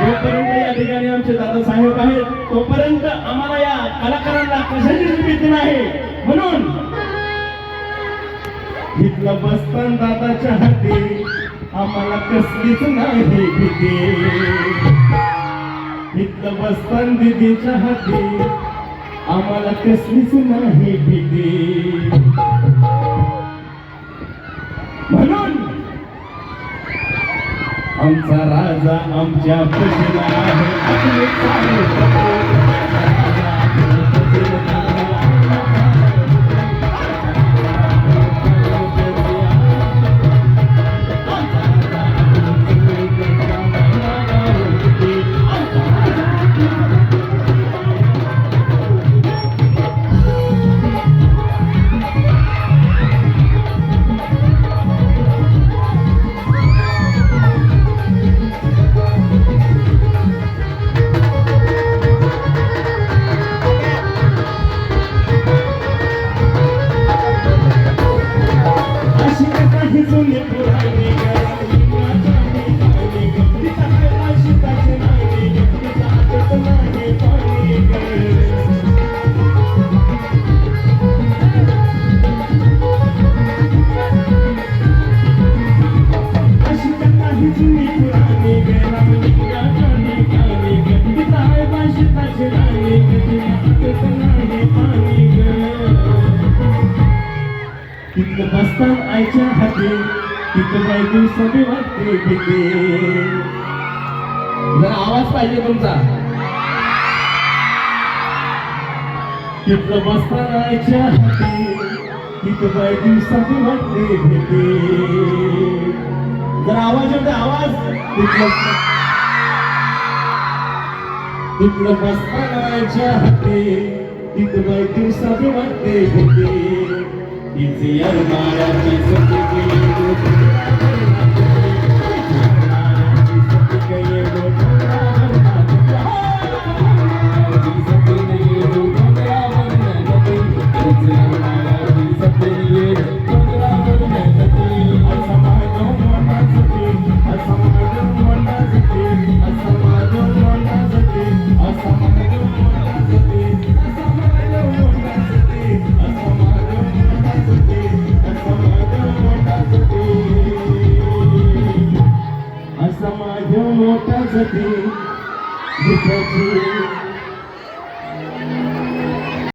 जोपर्यंत या ठिकाणी आमचे दादा साहेब आहेत. तोपर्यंत आम्हाला या कलाकारांना कशाचीच भीती नाही? म्हणून इथलं बसतान दादाच्या हाती आम्हाला कसलीच नाही भीती. इथलं बसतान दिदीच्या हाती आम्हाला कसलीच नाही भीती म्हणून आमचा राजा आमच्या पशीला आहे. तिथं बसतान आईच्या हाती तिथं काही दिवसाने वाटते तिथे. जरा आवाज पाहिजे तुमचा. तिथं बसतात आईच्या हाती तिथं काही दिवसाने वाटते तिथे. जरा आवाज येते आवाज. तिथलं तिथलं बसतान आईच्या हाती तिथं काही दिवसाने वाटते It's the other part of me, something we do. মোটা জাতি